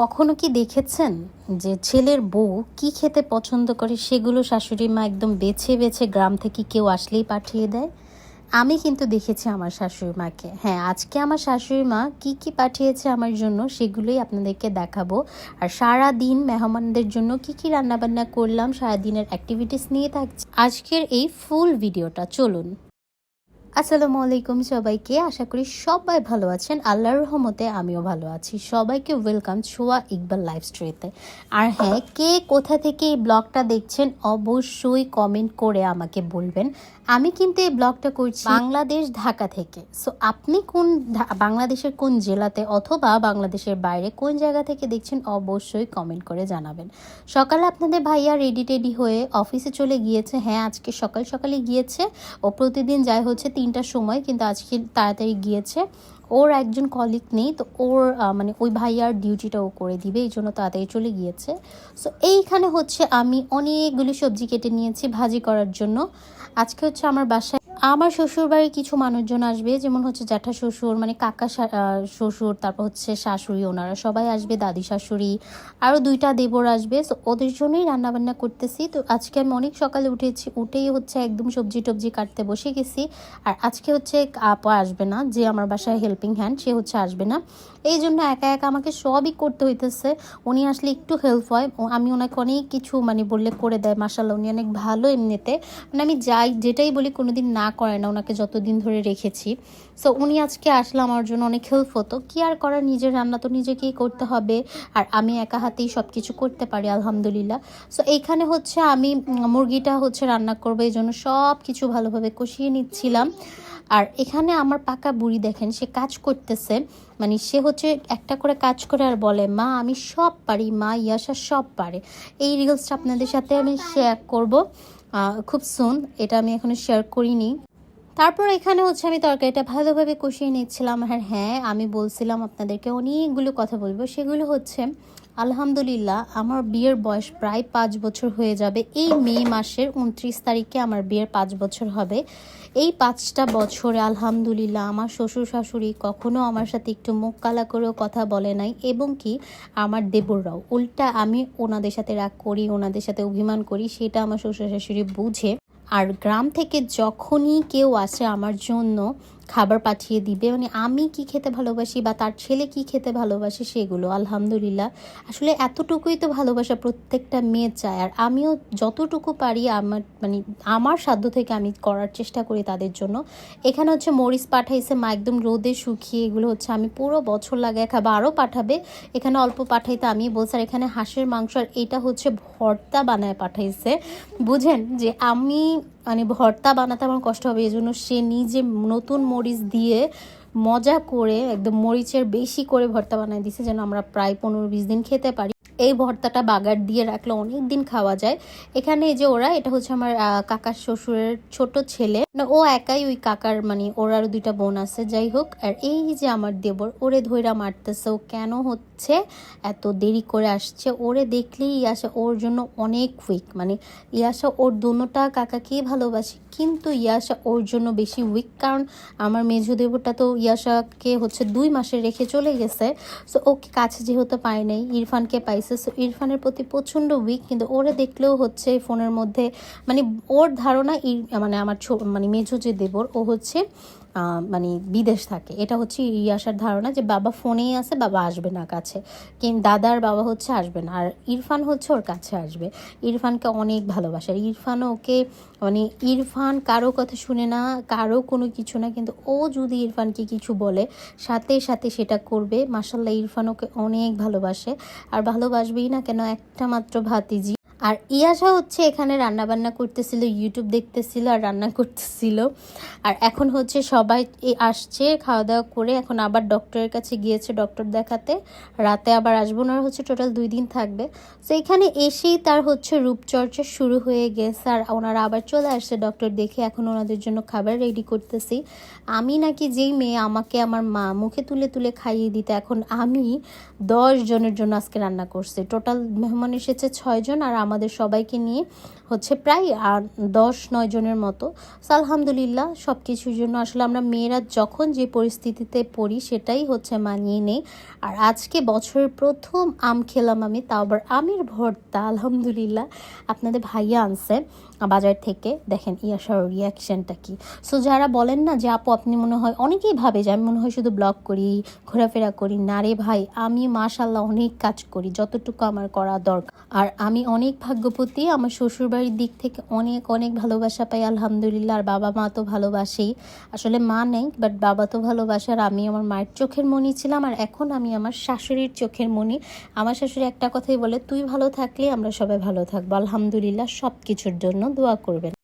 কখনো কি দেখেছেন যে ছেলের বউ কি খেতে পছন্দ করে সেগুলো শাশুড়ি মা একদম বেছে বেছে গ্রাম থেকে কেউ আসলেই পাঠিয়ে দেয়? আমি কিন্তু দেখেছি আমার শাশুড়ি মাকে। হ্যাঁ আজকে আমার শাশুড়ি মা কি কি পাঠিয়েছে আমার জন্য সেগুলোই আপনাদেরকে দেখাবো। আর সারা দিন মেহমানদের জন্য কি কি রান্নাবান্না করলাম সারা দিনের অ্যাক্টিভিটিস নিয়ে থাকছি। আজকের এই ফুল ভিডিওটা চলুন। আসসালামু আলাইকুম সবাইকে। আশা করি সবাই ভালো আছেন। আল্লাহর রহমতে আমিও ভালো আছি। সবাইকে ওয়েলকাম ছোয়া ইকবাল লাইফ স্ট্রিতে আর হ্যাঁ কে কোথা থেকে এই ব্লগটা দেখছেন অবশ্যই কমেন্ট করে আমাকে বলবেন। আমি কিন্তু এই ব্লগটা করছি বাংলাদেশ ঢাকা থেকে। সো আপনি কোন বাংলাদেশের কোন জেলাতে অথবা বাংলাদেশের বাইরে কোন জায়গা থেকে দেখছেন অবশ্যই কমেন্ট করে জানাবেন। সকালে আপনাদের ভাইয়া রেডি টেডি হয়ে অফিসে চলে গিয়েছে। হ্যাঁ আজকে সকাল সকালে গিয়েছে। ও প্রতিদিন যায় হচ্ছে তিনটার সময় কিন্তু আজকে তাড়াতাড়ি গিয়েছে। ওর একজন কলিগ নেই, তো ওর মানে ওই ভাইয়ার ডিউটিটা ও করে দিবে, এই জন্য তাড়াতাড়ি চলে গিয়েছে। সো এইখানে হচ্ছে আমি অনেকগুলি সবজি কেটে নিয়েছি ভাজি করার জন্য। আজকে হচ্ছে আমার বাসায় আমার শ্বশুর বাড়ির কিছু মানুষজন আসবে, যেমন হচ্ছে জ্যাঠা শ্বশুর মানে কাকা শ্বশুর, তারপর হচ্ছে শাশুড়ি, ওনারা সবাই আসবে, দাদি শাশুড়ি আরও দুইটা দেবর আসবে। সো ওদের জন্যই রান্নাবান্না করতেছি। তো আজকে আমি অনেক সকালে উঠেছি, উঠেই হচ্ছে একদম সবজি টবজি কাটতে বসে গেছি। আর আজকে হচ্ছে আপা আসবে না, যে আমার বাসায় হেল্পিং হ্যান্ড সে হচ্ছে আসবে না। এই জন্য একা একা আমাকে সবই করতে হইতেছে। উনি আসলে একটু হেল্প হয়। আমি ওনাকে অনেক কিছু মানে বললে করে দেয় মাসাল্লাহ উনি অনেক ভালো এমনিতে। মানে আমি যাই, যেটাই বলি কোনোদিন না করে না, ওনাকে যতদিন ধরে রেখেছি। সো উনি আজকে আসলে আমার জন্য অনেক হেল্প হতো কি আর করার, নিজের রান্না তো নিজেকেই করতে হবে। আর আমি একা হাতেই সব কিছু করতে পারি, আলহামদুলিল্লাহ। সো এইখানে হচ্ছে আমি মুরগিটা হচ্ছে রান্না করব, এই জন্য সব কিছু ভালোভাবে কষিয়ে নিচ্ছিলাম। আর এখানে আমার পাকা বুড়ি দেখেন, সে কাজ করতেছে। মানে সে হচ্ছে একটা করে কাজ করে আর বলে, মা, আমি সব পারি, মা ইয়াসা সব পারে। এই রিলসটা আপনাদের সাথে আমি শেয়ার করব। খুব সুন, এটা আমি এখনও শেয়ার করিনি। তারপর এখানে হচ্ছে আমি তরকারিটা ভালোভাবে কষিয়ে নিচ্ছিলাম। আর হ্যাঁ আমি বলছিলাম আপনাদেরকে অনেকগুলো কথা বলব। সেগুলো হচ্ছে আলহামদুলিল্লাহ, আমার বিয়ের বয়স প্রায় পাঁচ বছর হয়ে যাবে। এই মে মাসের উনত্রিশ তারিখে আমার বিয়ের পাঁচ বছর হবে। এই পাঁচটা বছরে আলহামদুলিল্লাহ, আমার শ্বশুর শাশুড়ি কখনো আমার সাথে একটু মুখ কালা করেও কথা বলে নাই এবং কি আমার দেবররাও। উল্টা আমি ওনাদের সাথে রাগ করি, ওনাদের সাথে অভিমান করি, সেটা আমার শ্বশুর শাশুড়ি বুঝে। আর গ্রাম থেকে যখনই কেউ আসে আমার জন্য খাবার পাঠিয়ে দিবে। মানে আমি কি খেতে ভালোবাসি বা তার ছেলে কি খেতে ভালোবাসে সেগুলো, আলহামদুলিল্লাহ। আসলে এতটুকুই তো ভালোবাসা প্রত্যেকটা মেয়ে চায়। আর আমিও যতটুকু পারি আমার মানে আমার সাধ্য থেকে আমি করার চেষ্টা করি তাদের জন্য। এখানে হচ্ছে মরিচ পাঠাইছে, মা একদম রোদে শুকিয়ে এগুলো হচ্ছে আমি পুরো বছর লাগায় খাব, আরও পাঠাবে। এখানে অল্প পাঠাইতে আমি বলছি আর এখানে হাঁসের মাংস আর এটা হচ্ছে ভর্তা বানায় পাঠাইছে। বুঝেন যে আমি মানে ভর্তা বানাতে আমার কষ্ট হবে এই জন্য সে নিজে নতুন মরিচ দিয়ে মজা করে, একদম মরিচের বেশি করে ভর্তা বানায় দিছে, যেন আমরা প্রায় পনেরো বিশ দিন খেতে পারি। এই ভর্তাটা বাগার দিয়ে রাখলে অনেক দিন খাওয়া যায়। এখানে যে ওরা, এটা হচ্ছে আমার কাকার শ্বশুরের ছোট ছেলে। না, ও একাই ওই কাকার মানে ওর আরও দুইটা বোন আছে, যাই হোক। আর এই যে আমার দেবর, ওরে ধইরা মারতেছে, ও কেন হচ্ছে, এত দেরি করে আসছে, ওরে দেখলেই ইয়াসা ওর জন্য অনেক উইক মানে ইয়াসা ওর দুনোটা কাকাকেই ভালোবাসে, কিন্তু ইয়াসা ওর জন্য বেশি উইক কারণ আমার মেজো দেবরটা তো ইয়াসাকে হচ্ছে দুই মাসে রেখে চলে গেছে। সো ওকে কাছে যেহেতু পায় নাই, ইরফানকে পাইছে সো ইরফানের প্রতি প্রচণ্ড উইক কিন্তু ওরে দেখলেও হচ্ছে ফোনের মধ্যে মানে ওর ধারণা মানে আমার মানে মেঝো যে দেবর, ও হচ্ছে মানে বিদেশ থাকে। এটা হচ্ছে ইয়াসার ধারণা যে বাবা ফোনেই আছে, বাবা আসবে না কাছে। কিন্তু দাদার বাবা হচ্ছে আসবে না। আর ইরফান হচ্ছে ওর কাছে আসবে। ইরফানকে অনেক ভালোবাসে। ইরফানও ওকে মানে ইরফান কারও কথা শুনে না, কারও কোনো কিছু না, কিন্তু ও যদি ইরফানকে কিছু বলে, সাথে সাথে সেটা করবে। মাসাল্লাহ ইরফান ওকে অনেক ভালোবাসে। আর ভালোবাসবেই না কেন একটা মাত্র ভাতিজি। আর ইয়াসা হচ্ছে এখানে রান্না বান্না করতেছিল ইউটিউব দেখতেছিল আর রান্না করতেছিল। আর এখন হচ্ছে সবাই আসছে খাওয়া দাওয়া করে, এখন আবার ডক্টরের কাছে গিয়েছে ডক্টর দেখাতে। রাতে আবার আসব না, হচ্ছে টোটাল দুই দিন থাকবে। তো এখানে এসেই তার হচ্ছে রূপচর্চা শুরু হয়ে গেছে আর ওনারা আবার চলে আসছে ডক্টর দেখে। এখন ওনাদের জন্য খাবার রেডি করতেছি। আমি নাকি যেই মেয়ে, আমাকে আমার মা মুখে তুলে তুলে খাইয়ে দিতে, এখন আমি দশ জনের জন্য আজকে রান্না করছি। টোটাল মেহমান এসেছে ছয়জন আর আমাদের সবাইকে নিয়ে হচ্ছে প্রায় আট দশ, নয় জনের মতো। আলহামদুলিল্লাহ সব কিছুর জন্য আসলে আমরা মেয়েরা যখন যে পরিস্থিতিতে পড়ি, সেটাই হচ্ছে মানিয়ে নেই। আর আজকে বছরের প্রথম আম খেলাম আমি, তাও আবার আমের ভর্তা, আলহামদুলিল্লাহ। আপনাদের ভাইয়া আনছে বাজার থেকে। দেখেন ইয়াসার রিয়াকশানটা কি। সো যারা বলেন না যে, আপু, আপনি মনে হয়, অনেকেই ভাবে যে, আমি মনে হয় শুধু ব্লগ করি, ঘোরাফেরা করি। না রে ভাই, আমি মাশাল্লাহ অনেক কাজ করি, যতটুকু আমার করা দরকার। আর আমি অনেক ভাগ্যবতী আমার শ্বশুরবাড়ির দিক থেকে অনেক অনেক ভালোবাসা পাই, আলহামদুলিল্লাহ। আর বাবা মা তো ভালোবাসেই। আসলে মা নেই বাট বাবা তো ভালোবাসে আর আমি আমার মায়ের চোখের মনি ছিলাম, আর এখন আমি আমার শাশুড়ির চোখের মনি আমার শাশুড়ি একটা কথাই বলে, তুই ভালো থাকলে আমরা সবাই ভালো থাকব। আলহামদুলিল্লাহ সব কিছুর জন্য দোয়া করবেন।